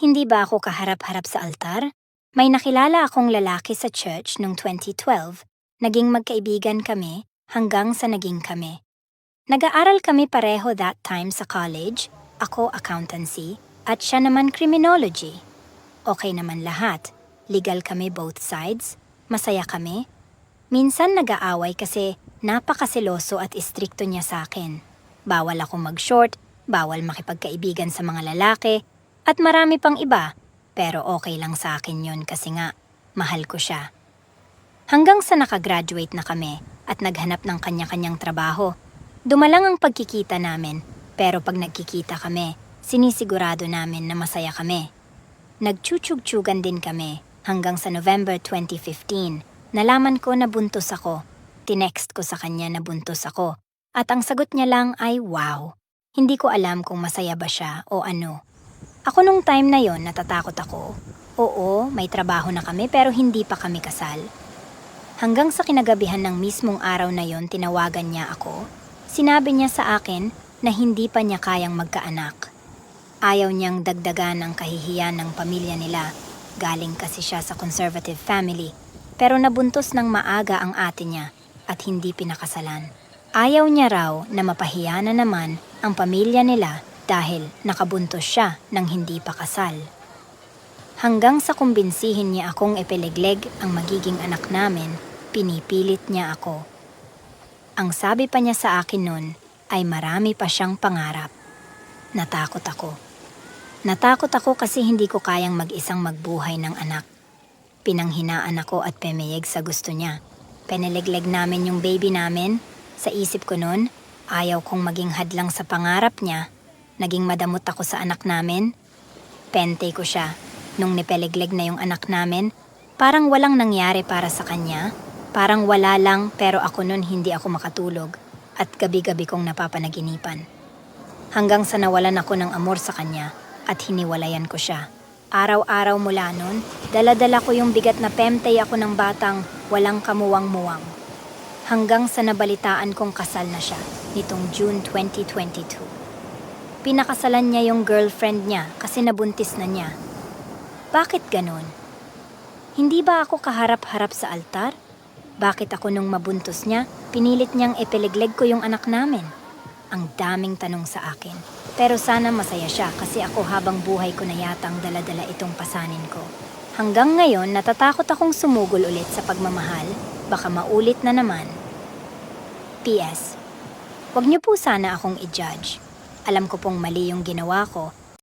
Hindi ba ako kaharap-harap sa altar? May nakilala akong lalaki sa church noong 2012. Naging magkaibigan kami hanggang sa naging kami. Nag-aaral kami pareho that time sa college, ako accountancy, at siya naman criminology. Okay naman lahat. Legal kami both sides. Masaya kami. Minsan nag-aaway kasi napakaseloso at istrikto niya sa akin. Bawal akong mag-short, bawal makipagkaibigan sa mga lalaki, at marami pang iba. Pero okay lang sa akin yon kasi nga, mahal ko siya. Hanggang sa nakagraduate na kami at naghanap ng kanya-kanyang trabaho. Dumalang ang pagkikita namin, pero pag nagkikita kami, sinisigurado namin na masaya kami. Nagtsutsug-tsugan din kami hanggang sa November 2015. Nalaman ko na buntos ako. Tinext ko sa kanya na buntos ako. At ang sagot niya lang ay wow. Hindi ko alam kung masaya ba siya o ano. Ako nung time na yon natatakot ako. Oo, may trabaho na kami pero hindi pa kami kasal. Hanggang sa kinagabihan ng mismong araw na yon tinawagan niya ako. Sinabi niya sa akin na hindi pa niya kayang magkaanak. Ayaw niyang dagdagan ang kahihiyan ng pamilya nila. Galing kasi siya sa conservative family. Pero nabuntos ng maaga ang ate niya at hindi pinakasalan. Ayaw niya raw na mapahiya na naman ang pamilya nila dahil nakabuntos siya ng hindi pa kasal. Hanggang sa kumbinsihin niya akong epelegleg ang magiging anak namin, pinipilit niya ako. Ang sabi pa niya sa akin nun ay marami pa siyang pangarap. Natakot ako. Natakot ako kasi hindi ko kayang mag-isang magbuhay ng anak. Pinanghinaan ako at pemeyeg sa gusto niya. Penelegleg namin yung baby namin. Sa isip ko nun, ayaw kong maging hadlang sa pangarap niya. Naging madamot ako sa anak namin. Pente ko siya. Nung nipelegleg na yung anak namin, parang walang nangyari para sa kanya. Parang wala lang pero ako nun hindi ako makatulog at gabi-gabi kong napapanaginipan. Hanggang sa nawalan ako ng amor sa kanya at hiniwalayan ko siya. Araw-araw mula nun, daladala ko yung bigat na pemtay ako ng batang walang kamuwang-muwang. Hanggang sa nabalitaan kong kasal na siya nitong June 2022. Pinakasalan niya yung girlfriend niya kasi nabuntis na niya. Bakit ganon? Hindi ba ako kaharap-harap sa altar? Bakit ako nung mabuntos niya, pinilit niyang epelegleg ko yung anak namin? Ang daming tanong sa akin. Pero sana masaya siya kasi ako habang buhay ko na yatang daladala itong pasanin ko. Hanggang ngayon, natatakot akong sumugol ulit sa pagmamahal. Baka maulit na naman. P.S. Huwag niyo po sana akong i-judge. Alam ko pong mali yung ginawa ko